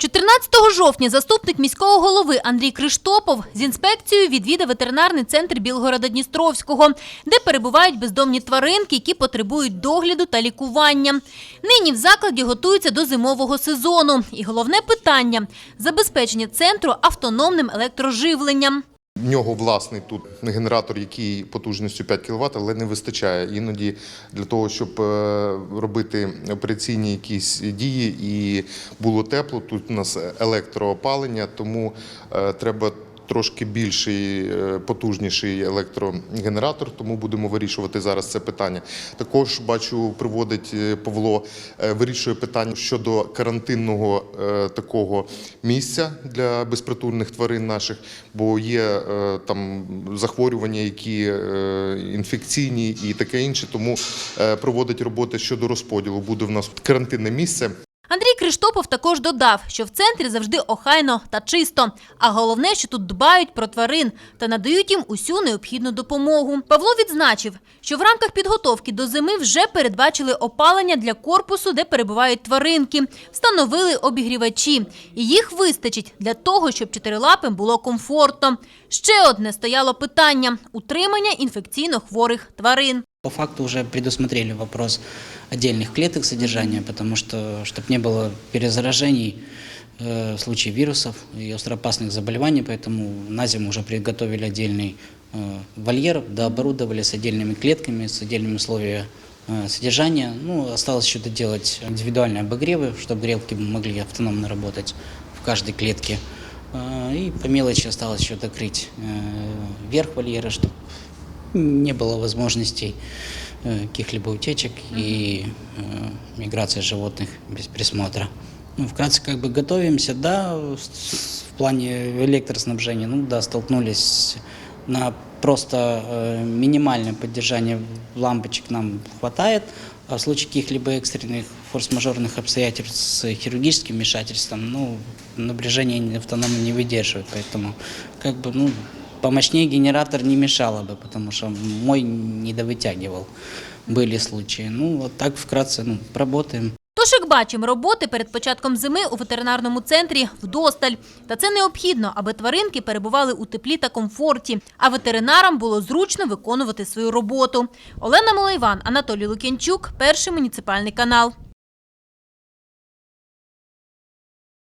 14 жовтня заступник міського голови Андрій Криштопов з інспекцією відвідав ветеринарний центр Білгорода Дністровського, де перебувають бездомні тваринки, які потребують догляду та лікування. Нині в закладі готуються до зимового сезону. І головне питання забезпечення центру автономним електроживленням. В нього власний тут генератор, який потужністю 5 кВт, але не вистачає іноді для того, щоб е, робити операційні якісь дії і було тепло. Тут у нас електроопалення, тому е, треба. Трошки більший, е, потужніший електрогенератор, тому будемо вирішувати зараз це питання. Також бачу, приводить е, Павло, е, вирішує питання щодо карантинного такого місця для безпритульних тварин наших, бо є там захворювання, які інфекційні і таке інше. Тому проводить роботи щодо розподілу. Буде в нас карантинне місце. Андрій Криштопов також додав, що в центрі завжди охайно та чисто. А головне, що тут дбають про тварин та надають їм усю необхідну допомогу. Павло відзначив, що в рамках підготовки до зими вже передбачили опалення для корпусу, де перебувають тваринки, встановили обігрівачі. І їх вистачить для того, щоб чотирилапим було комфортно. Ще одне стояло питання утримання інфекційно хворих тварин. По факту уже предусмотрели вопрос отдельных клеток содержания, потому что, чтобы не было перезаражений э, в случае вирусов и остроопасных заболеваний, поэтому на зиму уже приготовили отдельный э, вольер, дооборудовали с отдельными клетками, с отдельными условиями э, содержания. Ну, осталось еще доделать индивидуальные обогревы, чтобы грелки могли автономно работать в каждой клетке. Э, И по мелочи осталось еще докрыть э, верх вольера, чтобы не было возможностей э, каких-либо утечек и э, миграции животных без присмотра. Ну, вкратце, как бы готовимся, да, в плане электроснабжения, ну да, столкнулись на просто э, минимальное поддержание лампочек нам хватает, а в случае каких-либо экстренных форс-мажорных обстоятельств с хирургическим вмешательством, ну, напряжение автономно не выдерживает, поэтому как бы, ну, помощнее генератор не мешало бы, потому что мой не довытягивал. Были случаи. Ну, вот так вкратце, ну, работаем. Тож, як бачимо, роботи перед початком зими у ветеринарному центрі вдосталь. Та це необхідно, аби тваринки перебували у теплі та комфорті, а ветеринарам було зручно виконувати свою роботу. Олена Малайван, Анатолій Лук'янчук, перший муніципальний канал.